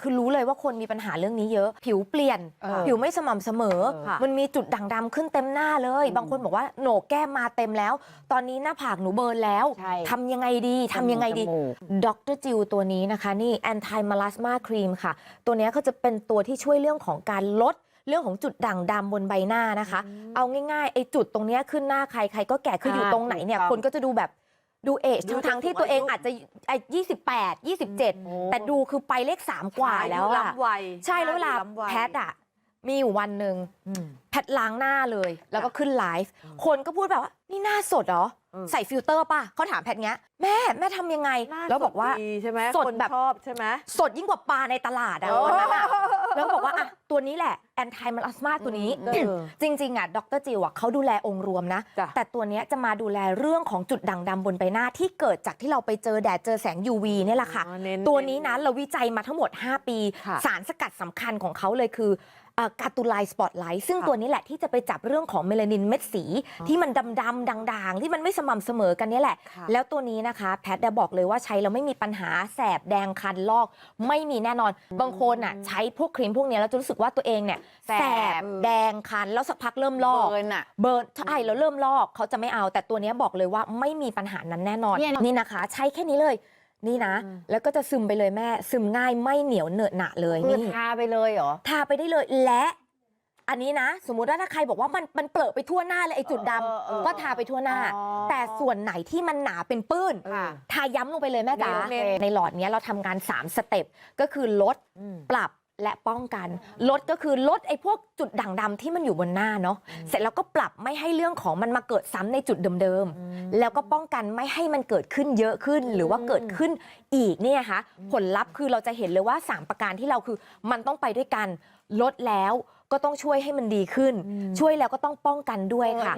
คือรู้เลยว่าคนมีปัญหาเรื่องนี้เยอะ ผิวเปลี่ยน เออผิวไม่สม่ำเสมอเออค่ะ มันมีจุดด่างดำขึ้นเต็มหน้าเลย บางคนบอกว่าโหนกแก้มมาเต็มแล้ว ตอนนี้หน้าผากหนูเบิร์นแล้วใช่ทำยังไงดีทำยังไงดี จมูก ดรจิวตัวนี้นะคะ นี่ anti melasma cream ค่ะ ตัวเนี้ยเขาจะเป็นตัวที่ช่วยเรื่องของการลดเรื่องของจุดด่างดำบนใบหน้านะคะ เอาง่ายๆไอ้จุดตรงเนี้ยขึ้นหน้าใครใครก็แก่คืออยู่อ่าตรงไหนเนี่ย ถูกต้อง คนก็จะดูแบบ ดูเอจดูทั้งๆที่จะตัวเองสูงอายุอาจจะไอ้ยี่สิบแปดยี่สิบเจ็ดโอ้แต่ดูคือไปเลขสามกว่าแล้วอะล้ำวัยใช่แล้วเวลาล้ำวัยแพทอะ มีอยู่วันหนึ่งอืมแพทล้างหน้าเลย แล้วก็ขึ้นไลฟ์คนก็พูดแบบว่า นี่หน้าสดเหรอเออใส่ฟิลเตอร์ป่ะเขาถามแพทเงี้ย แม่แม่ทำยังไงหน้าแล้วบอกว่าดีใช่ไหมสดคนแบบชอบใช่ไหมสดยิ่งกว่าปลาในตลาดอะเออวันนั้นอะแล้วก็บอกว่าอะตัวนี้แหละแอนตี้มาลาสมาตัวนี้เออจริง ๆอะดรจิวอะเขาดูแลองค์รวมนะจ้ะแต่ตัวเนี้ยจะมาดูแลเรื่องของจุดด่างดำบนใบหน้าที่เกิดจากที่เราไปเจอแดดเจอแสง UV เนี่ยแหละค่ะอ๋อเน้นตัวนี้นะเราวิจัยมาทั้งหมด 5 ปีค่ะสารสกัดสำคัญของเขาเลยคือ การตูไลสปอตไลท์ซึ่งค่ะตัวนี้แหละที่จะไปจับเรื่องของเมลานินเม็ดสีที่มันดำๆด่างๆ ที่มันไม่สม่ำเสมอกันเนี่ยแหละค่ะแล้วตัวนี้นะคะแพทย์จะบอกเลยว่าใช้แล้วไม่มีปัญหาแสบแดงคันลอก ไม่มีแน่นอน บางคนอะใช้พวกครีมพวกเนี้ยแล้วจะรู้สึกว่าตัวเองเนี่ยแสบแสบแดงคันแล้วสักพักเริ่มลอกเบิร์นอะเบิร์นใช่แล้วเริ่มลอกเขาจะไม่เอา แต่ตัวเนี้ยบอกเลยว่าไม่มีปัญหานั้นแน่นอนเนี่ยนี่นะคะ ใช้แค่นี้เลย นี่นะอืมแล้วก็จะซึมไปเลยแม่ ซึมง่ายไม่เหนียวเหนอะหนะเลยคือนี่ทาไปเลยเหรอ ทาไปได้เลยและ อันนี้นะ สมมุติว่าถ้าใครบอกว่ามันมันเปลอะไปทั่วหน้าเลยไอ้จุดดำเออเออก็ทาไปทั่วหน้า อ๋อแต่ส่วนไหนที่มันหนาเป็นปื้น ค่ะ ทาย้ำลงไปเลยแม่จ๋าเน้นๆในหลอดเนี้ยเราทำงาน 3 สเต็ปก็คือลด อืม ปรับ และป้องกัน ลดก็คือลดไอ้พวกจุดด่างดำที่มันอยู่บนหน้าเนาะเสร็จแล้วก็ปรับไม่ให้เรื่องของมันมาเกิดซ้ำในจุดเดิมๆ แล้วก็ป้องกันไม่ให้มันเกิดขึ้นเยอะขึ้นหรือว่าเกิดขึ้นอีกเนี่ยนะคะผลลัพธ์คือเราจะเห็นเลยว่า 3 ประการที่เราคือมันต้องไปด้วยกัน ลดแล้วก็ต้องช่วยให้มันดีขึ้น ช่วยแล้วก็ต้องป้องกันด้วยค่ะ